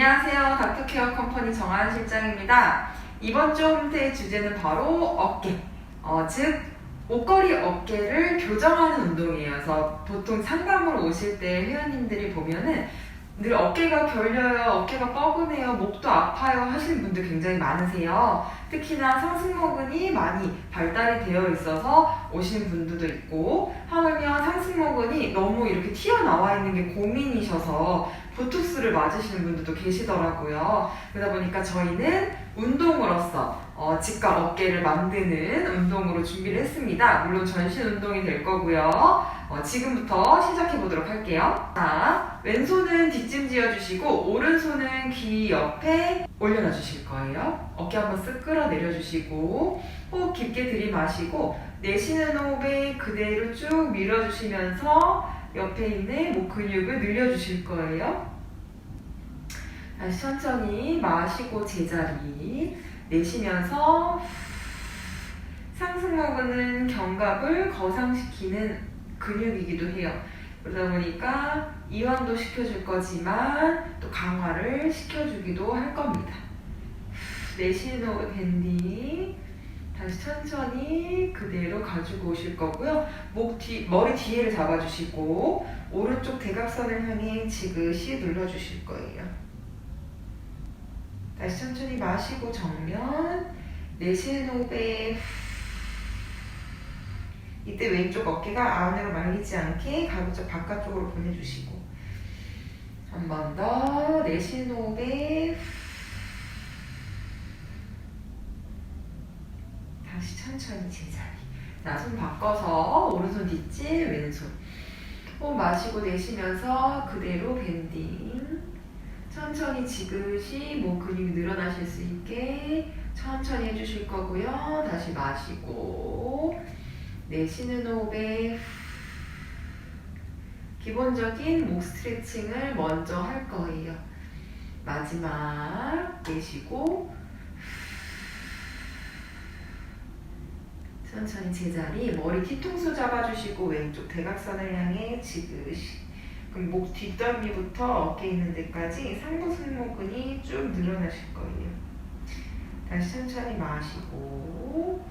안녕하세요. 닥터케어 컴퍼니 정한 실장입니다. 이번 주 홈트의 주제는 바로 어깨. 어, 즉, 옷걸이 어깨를 교정하는 운동이에요. 그래서 보통 상담으로 오실 때 회원님들이 보면은 늘 어깨가 결려요, 어깨가 뻐근해요, 목도 아파요 하시는 분들 굉장히 많으세요. 특히나 상승모근이 많이 발달이 되어 있어서 오시는 분들도 있고, 하물며 상승모근이 너무 이렇게 튀어나와 있는 게 고민이셔서 보톡스를 맞으시는 분들도 계시더라고요. 그러다 보니까 저희는 운동으로서 어, 직각 어깨를 만드는 운동으로 준비를 했습니다. 물론 전신 운동이 될 거고요. 어, 지금부터 시작해 보도록 할게요. 자, 왼손은 뒷짐 지어 주시고 오른손은 귀 옆에 올려놔 주실 거예요. 어깨 한번 쓱 끌어내려 주시고 호흡 깊게 들이마시고 내쉬는 호흡에 그대로 쭉 밀어주시면서 옆에 있는 목 근육을 늘려주실 거예요. 천천히 마시고 제자리 내쉬면서 상승모근은 견갑을 거상시키는 근육이기도 해요. 그러다 보니까 이완도 시켜줄 거지만 또 강화를 시켜주기도 할 겁니다. 내쉬는 밴딩 다시 천천히 그대로 가지고 오실 거고요. 목 뒤, 머리 뒤에를 잡아주시고 오른쪽 대각선을 향해 지그시 눌러주실 거예요. 다시 천천히 마시고 정면. 내쉬는 호흡에 이때 왼쪽 어깨가 안으로 말리지 않게 가급적 바깥쪽으로 보내주시고. 한 번 더. 내쉬는 호흡에 다시 천천히 제자리. 자, 손 바꿔서 오른손 뒷짐 왼손. 호흡 마시고 내쉬면서 그대로 밴딩 천천히 지그시 목 근육이 늘어나실 수 있게 천천히 해주실 거고요. 다시 마시고 내쉬는 호흡에 기본적인 목 스트레칭을 먼저 할 거예요. 마지막 내쉬고 천천히 제자리 머리 뒤통수 잡아주시고 왼쪽 대각선을 향해 지그시 목 뒷덜미부터 어깨 있는 데까지 상부 승모근이 쭉 늘어나실 거예요. 다시 천천히 마시고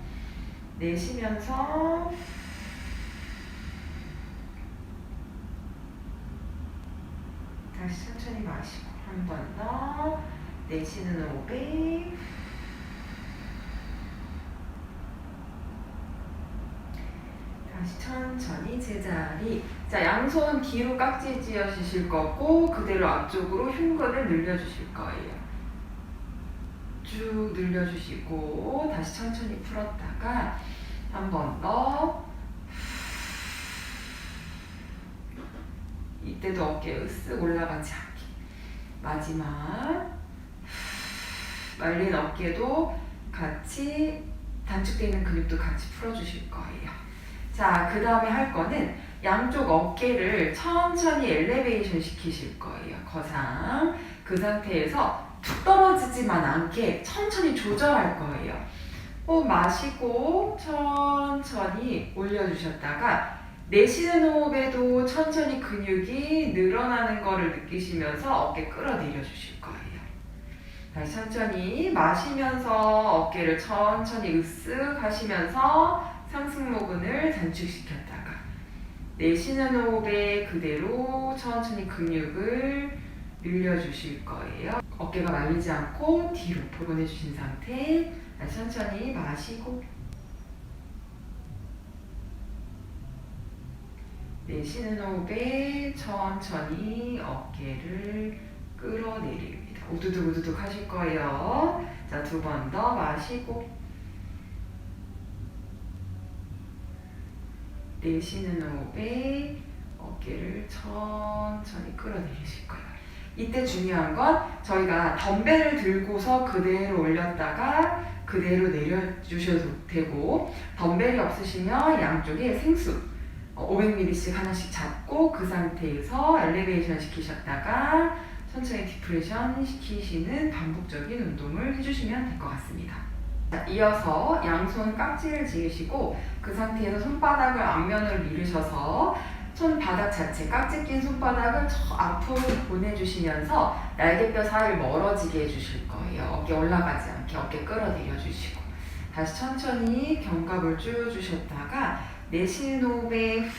내쉬면서 다시 천천히 마시고 한 번 더 내쉬는 호흡에 천천히 제자리. 자, 양손 뒤로 깍지 쥐어 주실 거고 그대로 앞쪽으로 흉근을 늘려 주실 거예요. 쭉 늘려 주시고 다시 천천히 풀었다가 한 번 더. 이때도 어깨 으쓱 올라가지 않게. 마지막. 말린 어깨도 같이 단축되어 있는 근육도 같이 풀어주실 거예요. 자, 그 다음에 할 거는 양쪽 어깨를 천천히 엘리베이션 시키실 거예요. 거상. 그 상태에서 툭 떨어지지만 않게 천천히 조절할 거예요. 호흡 마시고 천천히 올려주셨다가 내쉬는 호흡에도 천천히 근육이 늘어나는 거를 느끼시면서 어깨 끌어내려 주실 거예요. 다시 천천히 마시면서 어깨를 천천히 으쓱 하시면서 상승모근을 단축시켰다가 내쉬는 호흡에 그대로 천천히 근육을 늘려주실 거예요. 어깨가 말리지 않고 뒤로 보내주신 상태 천천히 마시고 내쉬는 호흡에 천천히 어깨를 끌어내립니다. 우두둑 우두둑 하실 거예요. 자, 두 번 더 마시고 내쉬는 호흡에 어깨를 천천히 끌어내리실 거예요. 이때 중요한 건 저희가 덤벨을 들고서 그대로 올렸다가 그대로 내려주셔도 되고 덤벨이 없으시면 양쪽에 생수 500ml씩 하나씩 잡고 그 상태에서 엘리베이션 시키셨다가 천천히 디프레션 시키시는 반복적인 운동을 해주시면 될 것 같습니다. 자, 이어서 양손 깍지를 지으시고 그 상태에서 손바닥을 앞면으로 밀으셔서 손바닥 자체, 깍지 낀 손바닥을 저 앞으로 보내주시면서 날개뼈 사이를 멀어지게 해주실 거예요. 어깨 올라가지 않게 어깨 끌어내려 주시고 다시 천천히 견갑을 조여주셨다가 내쉬는 호흡에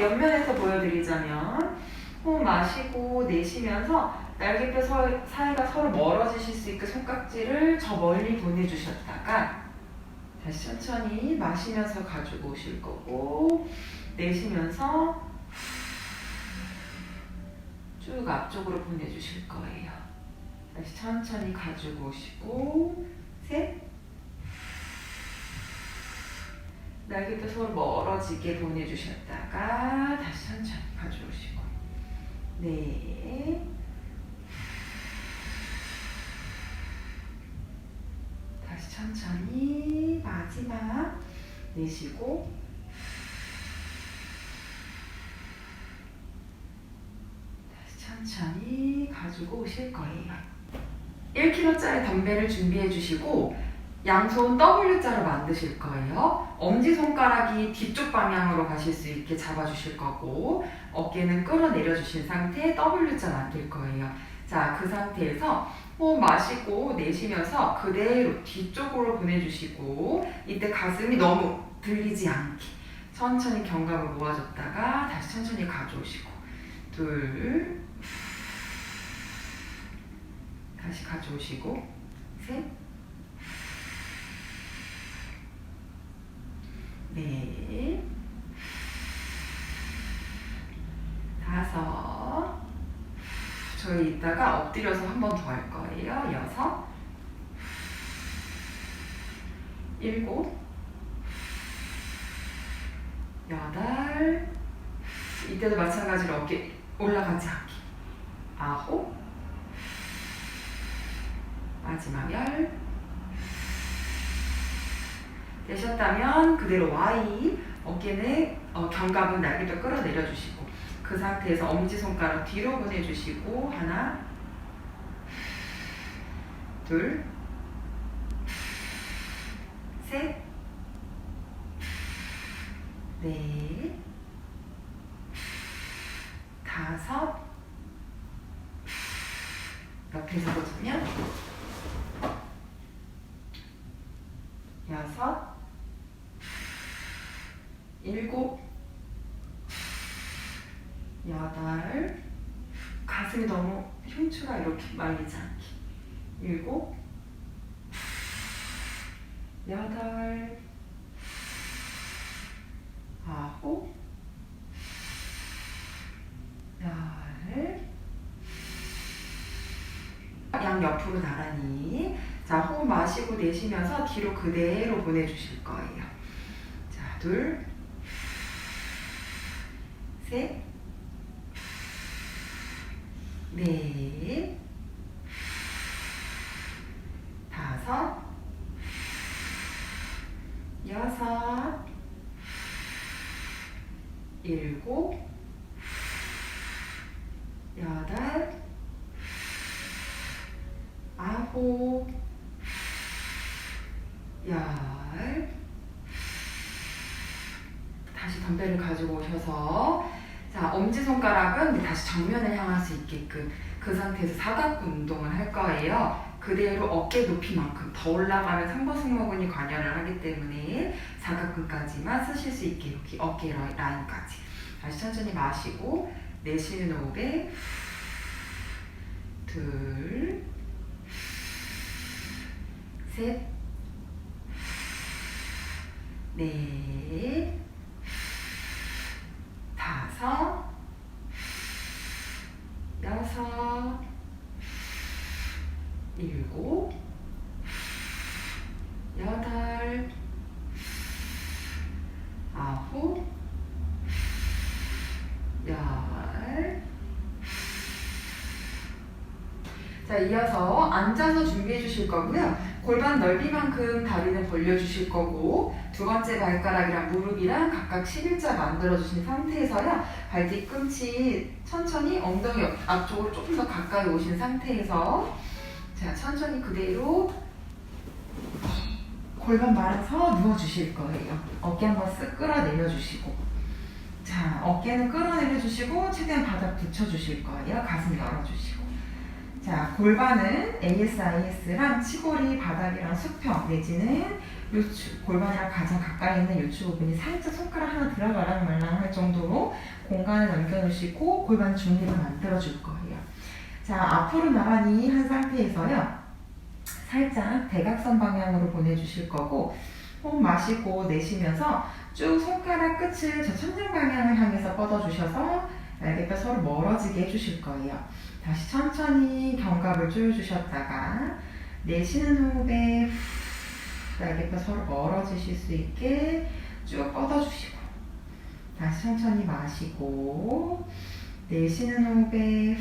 옆면에서 보여드리자면 호흡 마시고 내쉬면서 날개뼈 서- 사이가 서로 멀어지실 수 있게 손깍지를 저 멀리 보내주셨다가 다시 천천히 마시면서 가지고 오실 거고 내쉬면서 쭉 앞쪽으로 보내주실 거예요. 다시 천천히 가지고 오시고 셋. 날개뼈 서로 멀어지게 보내주셨다가 다시 천천히 가져오시고. 네 다시 천천히 마지막 내쉬고 다시 천천히 가지고 오실 거예요. 1kg짜리 덤벨을 준비해 주시고 양손 W자로 만드실 거예요. 엄지손가락이 뒤쪽 방향으로 가실 수 있게 잡아주실 거고 어깨는 끌어내려 주신 상태 W자 만들 거예요. 자, 그 상태에서 호흡 마시고 내쉬면서 그대로 뒤쪽으로 보내주시고 이때 가슴이 너무 들리지 않게 천천히 견갑을 모아줬다가 다시 천천히 가져오시고 둘 다시 가져오시고 셋 넷, 다섯, 저희 이따가 엎드려서 한 번 더 할 거예요. 여섯, 일곱, 여덟, 이때도 마찬가지로 어깨 올라가지 않게. 아홉, 마지막 열, 되셨다면 그대로 Y 어깨는 어, 견갑은 날개뼈 끌어내려 주시고 그 상태에서 엄지손가락 뒤로 보내주시고 하나 둘 셋, 넷, 다섯, 옆에서 보시면 여섯, 일곱, 여덟, 가슴이 너무 흉추가 이렇게 말리지 않게. 일곱, 여덟, 아홉, 열, 양 옆으로 나란히. 자, 호흡 마시고 내쉬면서 뒤로 그대로 보내주실 거예요. 자, 둘, 셋, 넷, 다섯, 여섯, 일곱, 여덟, 아홉, 열. 다시 덤벨을 가지고 오셔서 자 엄지손가락은 다시 정면을 향할 수 있게끔 그 상태에서 사각근 운동을 할 거예요. 그대로 어깨 높이만큼 더 올라가면 상부 승모근이 관여를 하기 때문에 사각근까지만 쓰실 수 있게 여기 어깨 라- 라인까지 다시 천천히 마시고 내쉬는 호흡에 둘, 셋, 넷, 다섯, 여섯, 일곱, 여덟, 아홉, 열. 자, 이어서 앉아서 준비해 주실 거고요. 골반 넓이만큼 다리는 벌려 주실 거고 두 번째 발가락이랑 무릎이랑 각각 11자 만들어주신 상태에서요. 발 뒤꿈치 천천히 엉덩이 옆- 앞쪽으로 조금 더 가까이 오신 상태에서 자 천천히 그대로 골반 말아서 누워주실 거예요. 어깨 한번 쓱 끌어내려 주시고 자 자, 어깨는 끌어내려 주시고 최대한 바닥 붙여 주실 거예요. 가슴 열어 주시고. 자, 골반은 ASIS랑 치골이 바닥이랑 수평 내지는 요추, 골반이랑 가장 가까이 있는 요추 부분이 살짝 손가락 하나 들어가랑 말랑 할 정도로 공간을 남겨놓으시고 골반 중립을 만들어 줄 거예요. 자, 앞으로 나란히 한 상태에서요. 살짝 대각선 방향으로 보내주실 거고 호흡 마시고 내쉬면서 쭉 손가락 끝을 저 천장 방향을 향해서 뻗어주셔서 날개뼈 서로 멀어지게 해주실 거예요. 다시 천천히 견갑을 조여주셨다가 내쉬는 호흡에 후, 날개뼈 서로 멀어지실 수 있게 쭉 뻗어주시고 다시 천천히 마시고 내쉬는 호흡에 후,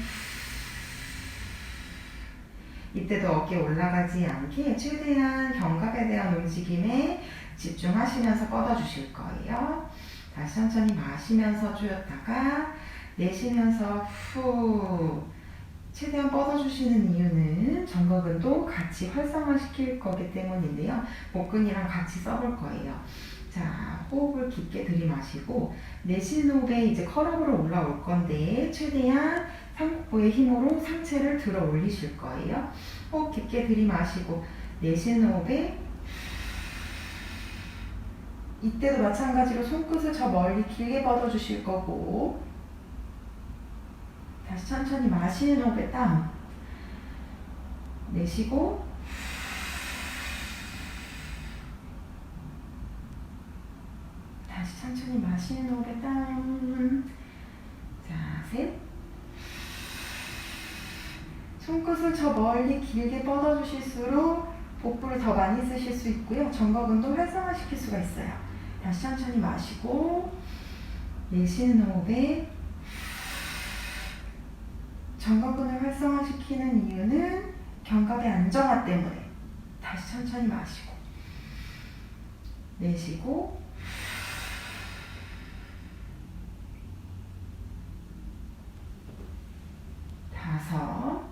이때도 어깨 올라가지 않게 최대한 견갑에 대한 움직임에 집중하시면서 뻗어주실 거예요. 다시 천천히 마시면서 조였다가 내쉬면서 후 최대한 뻗어주시는 이유는 정거근도 같이 활성화시킬 거기 때문인데요. 복근이랑 같이 써볼 거예요. 자, 호흡을 깊게 들이마시고 내쉬는 호흡에 이제 컬업으로 올라올 건데 최대한 상복부의 힘으로 상체를 들어 올리실 거예요. 호흡 깊게 들이마시고 내쉬는 호흡에 이때도 마찬가지로 손끝을 저 멀리 길게 뻗어 주실 거고 다시 천천히 마시는 호흡에 다운 내쉬고 다시 천천히 마시는 호흡에 다운 자셋 손끝을 저 멀리 길게 뻗어주실수록 복부를 더 많이 쓰실 수 있고요. 정거근도 활성화시킬 수가 있어요. 다시 천천히 마시고 내쉬는 호흡에 정거근을 활성화시키는 이유는 견갑의 안정화 때문에. 다시 천천히 마시고 내쉬고 다섯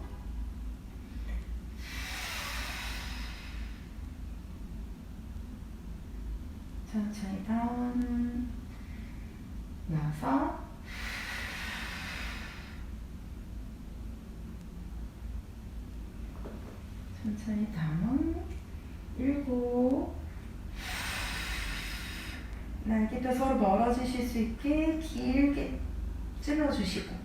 천천히 다운 여섯 천천히 다운 일곱. 날개뼈 서로 멀어지실 수 있게 길게 찔러주시고.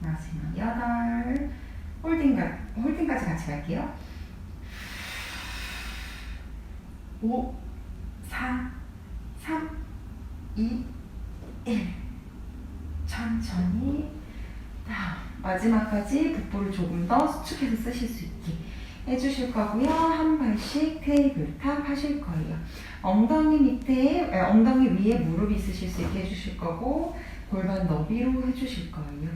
마지막 여덟. 홀딩가, 홀딩까지 같이 갈게요. 5, 4, 3, 2, 1. 천천히 다운. 마지막까지 복부를 조금 더 수축해서 쓰실 수 있게 해주실 거고요. 한 발씩 테이블 탑 하실 거예요. 엉덩이 밑에, 에, 엉덩이 위에 무릎 있으실 수 있게 해주실 거고 골반 너비로 해주실 거예요.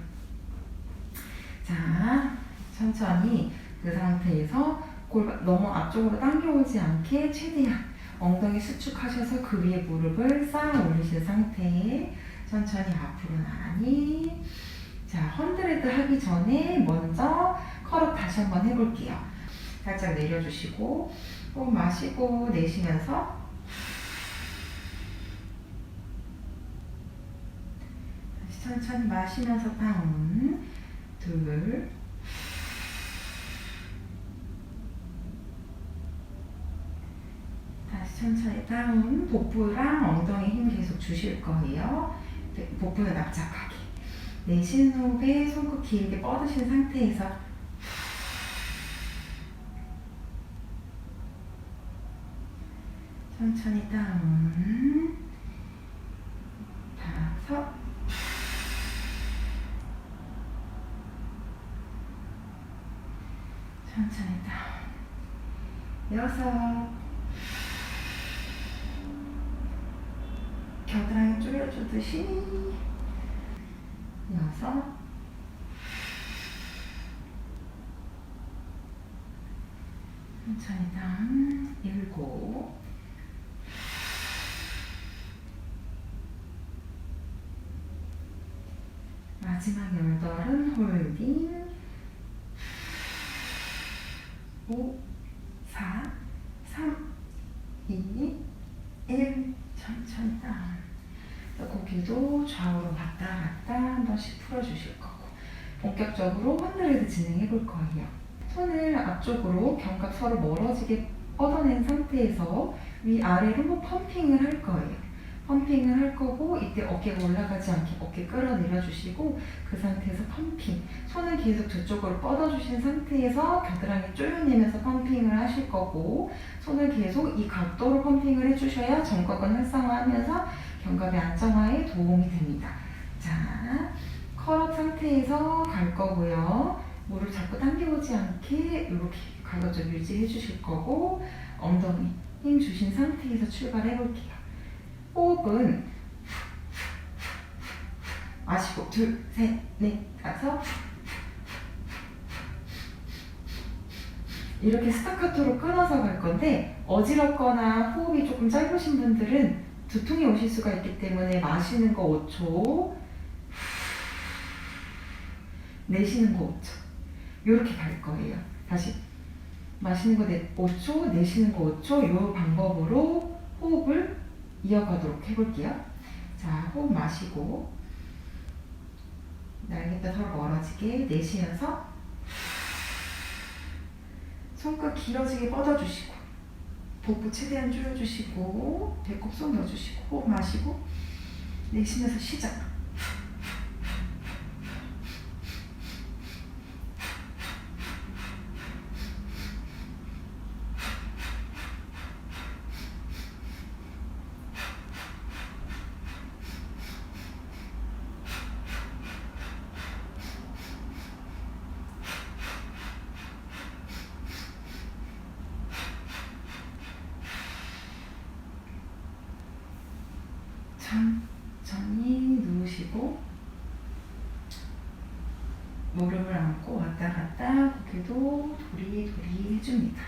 자, 천천히 그 상태에서 골반 너무 앞쪽으로 당겨오지 않게 최대한 엉덩이 수축하셔서 그 위에 무릎을 쌓아 올리신 상태에 천천히 앞으로 나란히 자 헌드레드 하기 전에 먼저 컬업 다시 한번 해볼게요. 살짝 내려주시고 호흡 마시고 내쉬면서. 다시 천천히 마시면서 다운. 둘. 다시 천천히 다운. 복부랑 엉덩이 힘 계속 주실 거예요. 네, 복부는 납작하게. 내쉬는 호흡에 손끝 길게 뻗으신 상태에서 천천히 다운. 다섯. 천천히 다운. 여섯. 겨드랑이 줄여주듯이 여섯 천천히 다운 일곱. 마지막 열덟은 홀딩 5 4 3 2 1 천천히 천천히 다운. 그래서 고개도 좌우로 왔다 번씩 풀어주실 거고 본격적으로 헌드레드 진행해 볼 거예요. 손을 앞쪽으로 견갑 서로 멀어지게 뻗어낸 상태에서 위아래로 펌핑을 할 거예요. 펌핑을 할 거고 이때 어깨가 올라가지 않게 어깨 끌어내려 주시고 그 상태에서 펌핑 손을 계속 저쪽으로 뻗어 주신 상태에서 겨드랑이 조여내면서 펌핑을 하실 거고 손을 계속 이 각도로 펌핑을 해주셔야 정각은 활성화하면서 견갑의 안정화에 도움이 됩니다. 자, 컬업 상태에서 갈 거고요. 물을 자꾸 당겨오지 않게 이렇게 가급적 유지해 주실 거고 엉덩이 힘 주신 상태에서 출발해 볼게요. 호흡은 마시고 둘, 셋, 넷, 다섯 이렇게 스타카토로 끊어서 갈 건데 어지럽거나 호흡이 조금 짧으신 분들은 두통이 오실 수가 있기 때문에 마시는 거 5초 내쉬는 거 5초 이렇게 갈 거예요. 다시 마시는 거 5초, 내쉬는 거 5초 이 방법으로 호흡을 이어가도록 해볼게요. 자, 호흡 마시고 날개뼈 서로 멀어지게 내쉬면서 손끝 길어지게 뻗어주시고 복부 최대한 줄여주시고 배꼽 쏙 넣어주시고 호흡 마시고 내쉬면서 시작 천천히 누우시고 무릎을 안고 왔다 갔다 고개도 도리도리 해줍니다.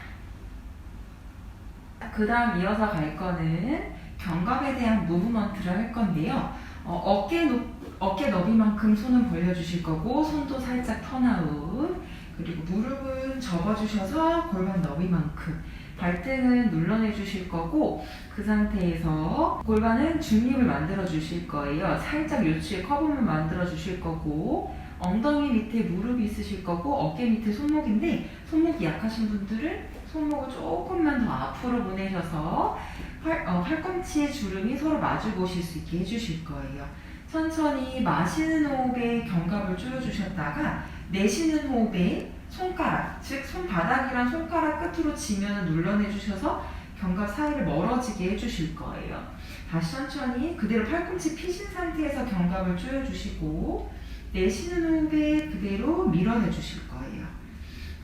그 다음 이어서 갈 거는 견갑에 대한 무브먼트를 할 건데요. 어, 깨 높, 어깨 너비만큼 손은 벌려주실 거고 손도 살짝 턴아웃 그리고 무릎은 접어주셔서 골반 너비만큼 발등은 눌러내 주실 거고 그 상태에서 골반은 중립을 만들어 주실 거예요. 살짝 요추의 커브만 만들어 주실 거고 엉덩이 밑에 무릎이 있으실 거고 어깨 밑에 손목인데 손목이 약하신 분들은 손목을 조금만 더 앞으로 보내셔서 팔, 어, 팔꿈치의 주름이 서로 마주 보실 수 있게 해주실 거예요. 천천히 마시는 호흡에 견갑을 조여주셨다가 내쉬는 호흡에 손가락, 즉 손바닥이랑 손가락 끝으로 지면을 눌러내 주셔서 견갑 사이를 멀어지게 해주실 거예요. 다시 천천히 그대로 팔꿈치 피신 상태에서 견갑을 조여주시고 내쉬는 호흡에 그대로 밀어내 주실 거예요.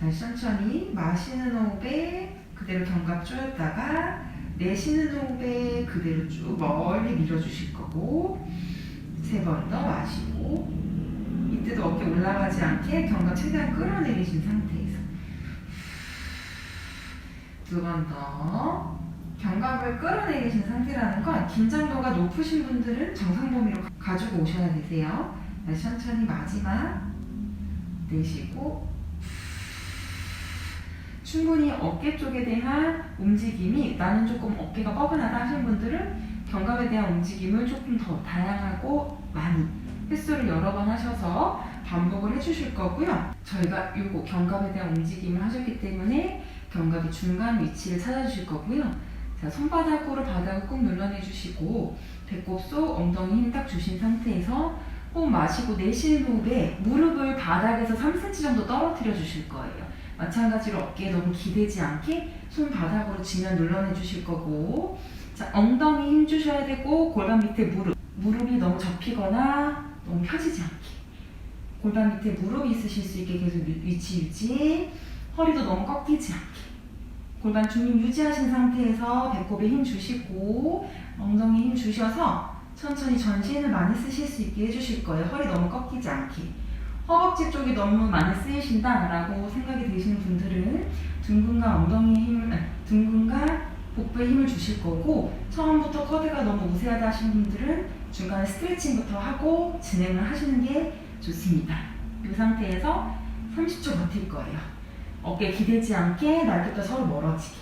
다시 천천히 마시는 호흡에 그대로 견갑 조였다가 내쉬는 호흡에 그대로 쭉 멀리 밀어주실 거고 세 번 더 마시고 이때도 어깨 올라가지 않게 견갑 최대한 끌어내리신 상태에서 두 번더 견갑을 끌어내리신 상태라는 건 긴장도가 높으신 분들은 정상 범위로 가지고 오셔야 되세요. 천천히 마지막 내쉬고 충분히 어깨 쪽에 대한 움직임이 나는 조금 어깨가 뻐근하다 하신 분들은 견갑에 대한 움직임을 조금 더 다양하고 많이 횟수를 여러 번 하셔서 반복을 해주실 거고요. 저희가 요거 견갑에 대한 움직임을 하셨기 때문에 견갑의 중간 위치를 찾아주실 거고요. 자, 손바닥으로 바닥을 꾹 눌러내 주시고 배꼽 속 엉덩이 힘 딱 주신 상태에서 호흡 마시고 내쉬는 호흡에 무릎을 바닥에서 3cm 정도 떨어뜨려 주실 거예요. 마찬가지로 어깨에 너무 기대지 않게 손 바닥으로 지면 눌러내 주실 거고 자, 엉덩이 힘 주셔야 되고 골반 밑에 무릎 무릎이 너무 접히거나 너무 펴지지 않게. 골반 밑에 무릎이 있으실 수 있게 계속 위- 위치 유지. 허리도 너무 꺾이지 않게. 골반 중립 유지하신 상태에서 배꼽에 힘 주시고 엉덩이 힘 주셔서 천천히 전신을 많이 쓰실 수 있게 해주실 거예요. 허리 너무 꺾이지 않게. 허벅지 쪽이 너무 많이 쓰이신다라고 생각이 되시는 분들은 둥근과 엉덩이에 힘을 아니, 둥근과 복부에 힘을 주실 거고 처음부터 커드가 너무 우세하다 하신 분들은 중간에 스트레칭부터 하고 진행을 하시는 게 좋습니다. 이 상태에서 30초 버틸 거예요. 어깨 기대지 않게 날개뼈 서로 멀어지게.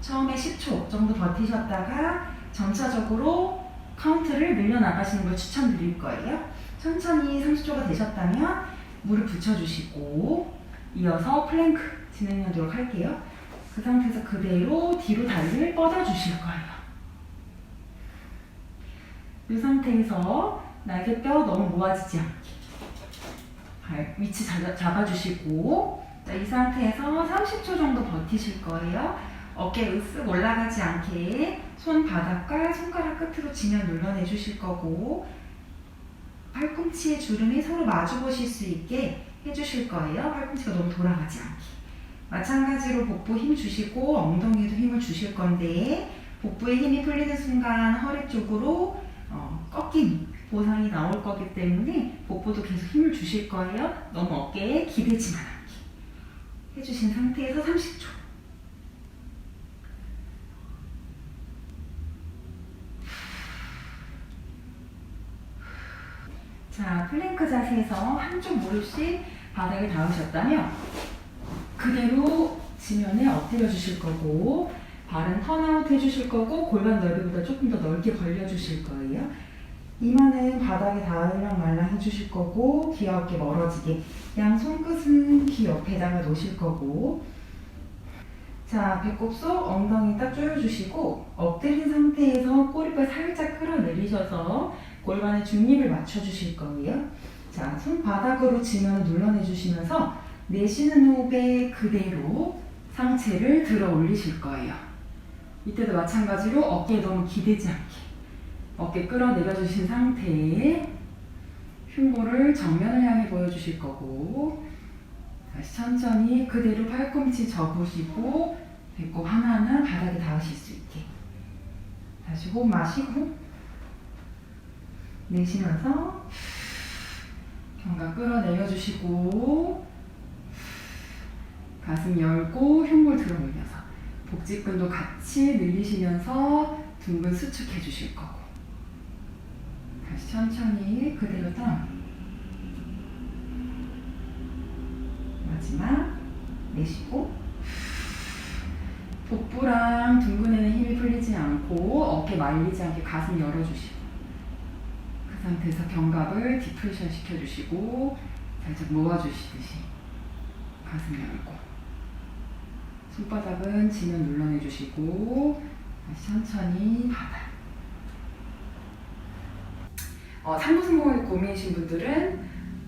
처음에 10초 정도 버티셨다가 점차적으로 카운트를 늘려나가시는 걸 추천드릴 거예요. 천천히 30초가 되셨다면 무릎 붙여주시고 이어서 플랭크 진행하도록 할게요. 그 상태에서 그대로 뒤로 다리를 뻗어주실 거예요. 이 상태에서 날개뼈 너무 모아지지 않게 발 위치 잡아, 잡아주시고 자, 이 상태에서 30초 정도 버티실 거예요. 어깨 으쓱 올라가지 않게 손 바닥과 손가락 끝으로 지면 눌러내 주실 거고 팔꿈치의 주름이 서로 마주 보실 수 있게 해주실 거예요. 팔꿈치가 너무 돌아가지 않게. 마찬가지로 복부 힘 주시고 엉덩이에도 힘을 주실 건데 복부에 힘이 풀리는 순간 허리 쪽으로 어, 꺾임 보상이 나올 거기 때문에 복부도 계속 힘을 주실 거예요. 너무 어깨에 기대지만 않게 해주신 상태에서 30초. 자, 플랭크 자세에서 한쪽 무릎씩 바닥에 닿으셨다면 그대로 지면에 엎드려 주실 거고 발은 턴아웃 해주실 거고 골반 넓이보다 조금 더 넓게 벌려 주실 거예요. 이마는 바닥에 닿으랑 말랑 해주실 거고 귀엽게 멀어지게 양 손끝은 귀 옆에다가 놓으실 거고 자 배꼽 속 엉덩이 딱 조여주시고 엎드린 상태에서 꼬리뼈 살짝 끌어내리셔서 골반에 중립을 맞춰주실 거예요. 자 손바닥으로 지면 눌러내주시면서 내쉬는 호흡에 그대로 상체를 들어 올리실 거예요. 이때도 마찬가지로 어깨에 너무 기대지 않게 어깨 끌어내려 주신 상태에 흉보를 정면을 향해 보여주실 거고 다시 천천히 그대로 팔꿈치 접으시고 배꼽 하나하나 바닥에 닿으실 수 있게 다시 호흡 마시고 내쉬면서 견갑 끌어내려 주시고 가슴 열고 흉볼 들어 올려서 복직근도 같이 늘리시면서 둥근 수축해 주실 거고. 다시 천천히 그대로 다운 마지막 내쉬고. 복부랑 둥근에는 힘이 풀리지 않고 어깨 말리지 않게 가슴 열어주시고 그 상태에서 견갑을 디프레션 시켜주시고 살짝 모아주시듯이 가슴 열고 손바닥은 지면 눌러내주시고 다시 천천히 바닥 어, 상부승모에 고민이신 분들은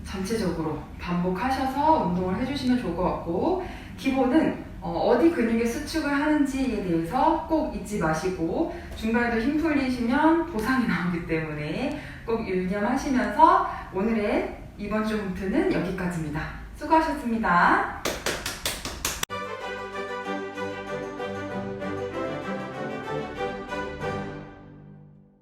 전체적으로 반복하셔서 운동을 해주시면 좋을 것 같고 기본은 어, 디 근육의 수축을 하는지에 대해서 꼭 잊지 마시고 중간에도 힘 풀리시면 보상이 나오기 때문에 꼭 유념하시면서 오늘의 이번 주 문트는 여기까지입니다. 수고하셨습니다.